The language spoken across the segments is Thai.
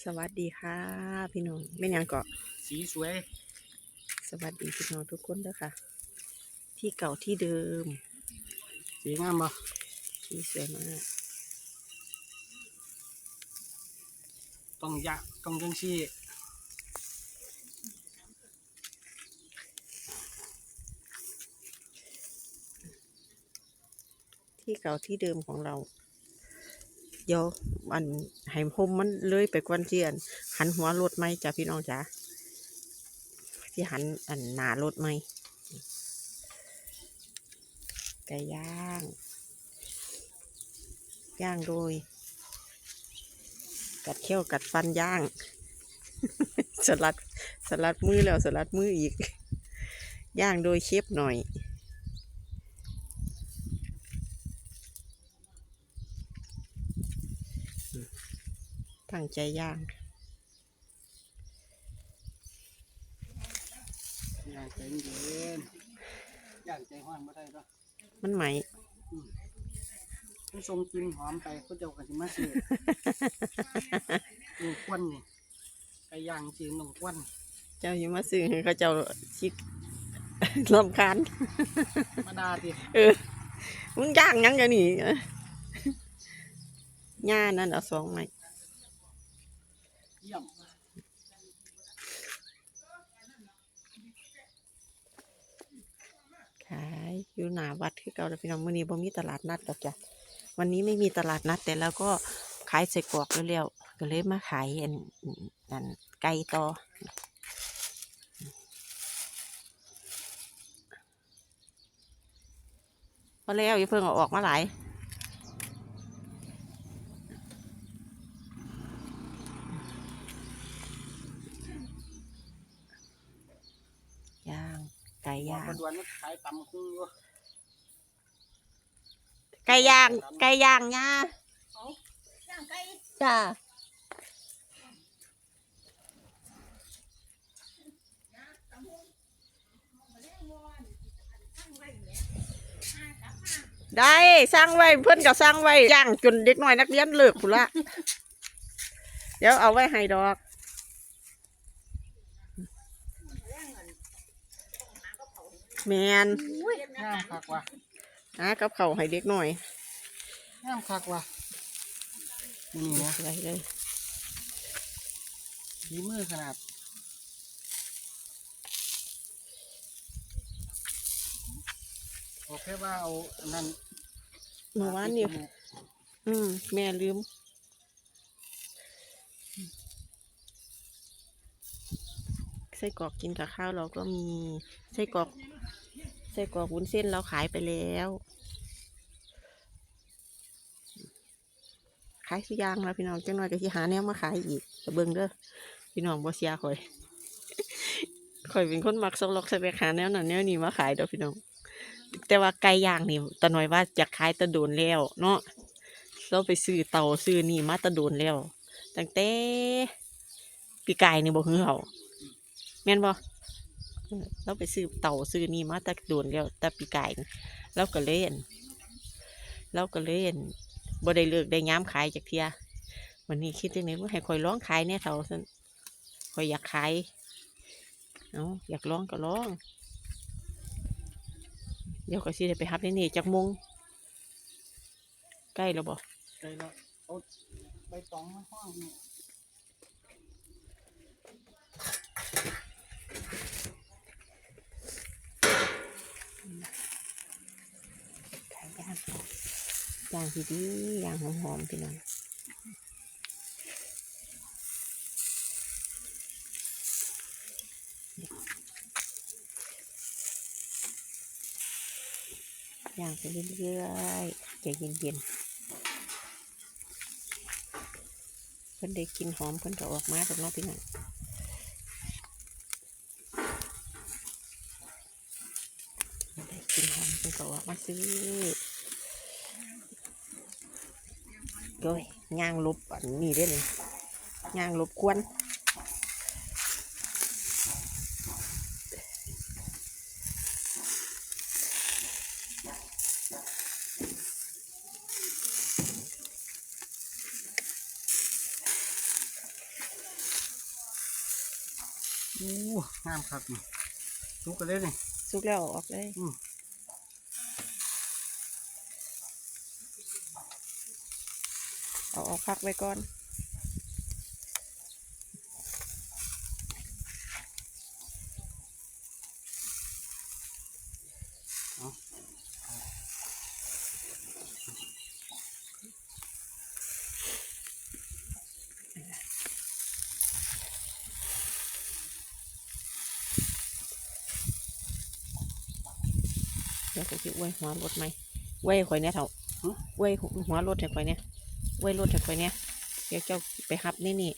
สวัสดีค่ะ พี่น้องไม่นยังเกาะสีสวย สวัสดีพี่น้องทุกคนเด้อค่ะ ที่เก่าที่เดิม สีงามบ่ที่สวยมาก ต้องยะต้องจังซี่ที่เก่าที่เดิมของเรา เดี๋ยวอันให้พมมันเลยไปกวนเจียนหันหัวรถไหมจ้ะพี่น้องจ๋าที่หันอันหนารถไหมไก่ย่าง ย่างโดย กัดเขี้ยวกัดฟันย่าง สลัดสลัดมือแล้วสลัดมืออีก ย่างโดยเชฟหน่อย ตั้งใจย่างย่างใจเย็นย่างใจห้อนบ่ได้ดอกมันไหมผู้ชมกินหอมไปเขาเจ้าก็สิมาซื้อนี่ควันนี่ไก่ย่างสิน้องควันเจ้าอยู่มาซื้อให้เขาเจ้าชิกลำคาญมาดาติเออมึงย่างหยังกันนี่ย่านั่นเอาสองไม้ เยี่ยมขายอยู่หน้าวัดคือเก่าแล้วพี่น้องมื้อนี้บ่มีตลาดนัดดอกจ้ะวันนี้ไม่มีตลาดนัดแต่แล้วก็ขายใส่กรอกเร็วๆก็เลยมาขายอันอันไก่ต่อพอแล้วอย่าเพิ่งเอาออกมาหลายาง ไก่ ย่าย่างงประดวนมันขายตำคุ้งอยู่ไก่ย่างไก่ย่างย่าย่างไก่จ้าได้สร้างไว้เพื่อนก็สร้างไว้ย่างจนเด็กน้อยนักเรียนเลิกคุนละเดี๋ยวเอาไว้ให้ดอก แมนงามคักว่ะนะกับเขาวให้เด็กน้อยงามคักว่ะนี่นะอะไรเลยฝีมือขนาดโอเคว่าเอาอันนั้นเมื่อวานนี่อืมแม่ลืมไส้กรอกกินกับข้าวเราก็มีไส้กรอก ไส้กรอกวุ้นเส้นเราขายไปแล้ว ขายสุยางแล้วพี่น้องจังหน่อยก็สิหาแนวมาขายอีกแต่เบิ่งเด้อพี่น้องบ่เสียข่อยข่อยเป็นคนมักซอกลอกสเปกหาแนวนั้นแนวนี้มาขายเด้อพี่น้อง แต่ว่าไก่ย่างนี่ตาหน่อยว่าจะขายตะโดนแล้ว เนาะเราไปซื้อเตาซื้อนี่มาตะโดนแล้วตั้งแต่ปีกายนี่บ่ฮือเขาแม่นบ่เออ เราไปซื้อเตาซื้อนี่มาตะโดนแล้วต่ปีกายนี่เราก็เล่นเราก็เล่นบ่ได้เลิกได้ย้ำขายจากเทียวันนี้คิดจังไดว่าให้ข่อยร้องขายแหน่เท่าซั่นข่อยอยากขายเอาอยากร้องก็ร้อง เดี๋ยวก็สิได้ไปหับนี่นี่จากโมงใกล้แล้วบ่ใจละเอาใบตองมาห้องนี่ไก่ย่าง ย่างดีๆย่างหอมๆพี่น้องย่างไปเรื่อยๆใจเย็นๆเพิ่นได้กินหอมเพิ่นก็ออกมาตรงนอกพี่น้องเพิ่นได้กินหอมเพิ่นก็ออกมาซื้อ โอ้ยย่างลบอันนี้ได้เลยย่างลบควนอู้งามครับสุกกันเลยนี่สุกแล้วออกเลย เอาออกพักไว้ก่อนเดี๋ยวผมจะอวยหัวรถไหมอวยข่อยเนี่ยเถอะอวยหัวรถให้ข่อยเนี่ย อวยรถให้ข่อยเนี่ยเดี๋ยวเจ้าไปหับนี่นี่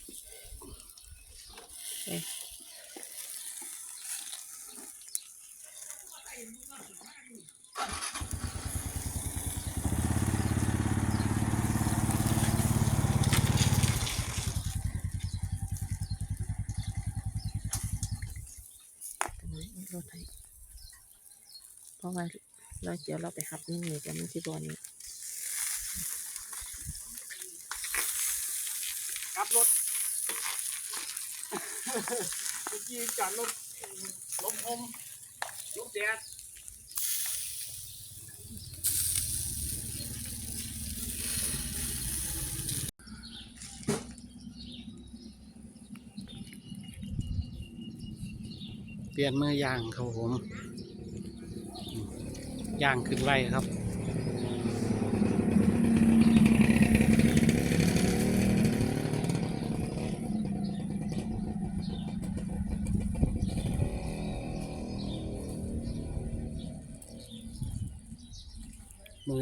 รถให้เพราะว่าเราเดี๋ยวเราไปหับนี่นี่แต่มันที่บอนี่ กลับรถ เมื่อกี้จอดรถลมพมลมแดดเปลี่ยนมือยางครับผมยางขึ้นไวครับ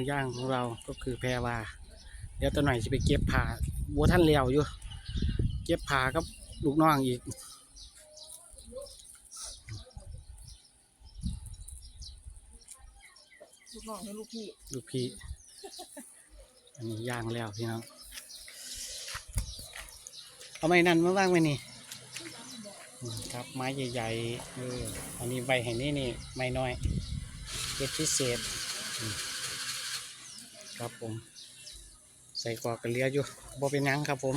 ย่างของเราก็คือแพรวา เดี๋ยวตัวหน่อยจะไปเก็บผ่าบัวท่านเลี้ยวอยู่ เก็บผ่ากับลูกน้องอีกลูกน้องให้ลูกพี่ลูกพี่อันนี้ย่างแล้วพี่น้องเอาไม้นั่นมาว่างไว้นี่อืมครับไม้ใหญ่ๆเอออันนี้ใบแห่งนี้นี่ไม้น้อยเก็บพิเศษอืม ครับผม ใส่กรอกกันเลียอยู่บ่เป็นหยังครับผม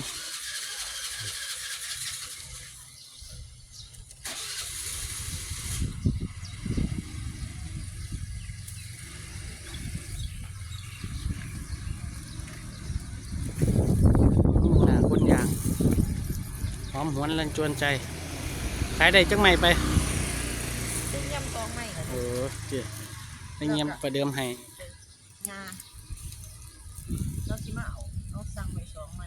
หนาคนยางหอมหวนลันจวนใจ ขายได้จังไหมไปซึ่งยำตองไม่เออเจ๊ไม่เงียบประเดิมให้งาเราสิ มาเอาเอาสั่งไว้สองใหม่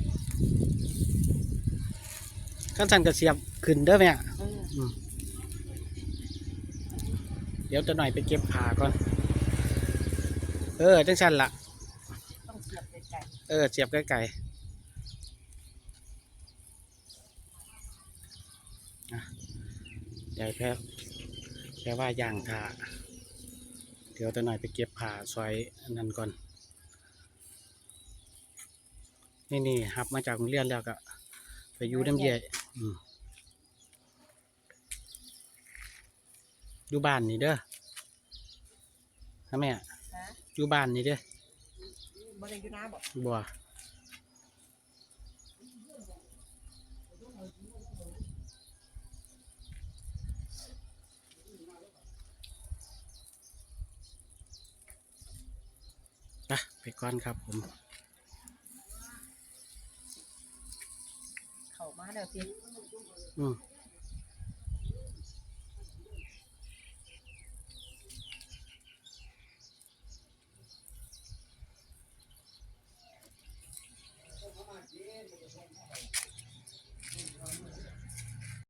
ขั้นสันกระเสียบขึ้นเด้อแม่เอออืมเดี๋ยวจะหน่อยไปเก็บผ่าก่อน เออจังสันละต้องเสียบไก่เออเสียบไก่ๆอะใหญ่แพ้แค่ว่าย่างผ่าเดี๋ยวจะหน่อยไปเก็บผ่าซอยอันนั้นก่อน นี่นี่หับมาจากโรงเรียนแล้วก็ไปอยู่น้ำเย่อืมอยู่บ้านนี่เด้อฮะแม่ฮะอยู่บ้านนี่เด้อบ่ได้อยู่น้าบอกบัวไปไปก่อนครับผม มาแล้วสิอืม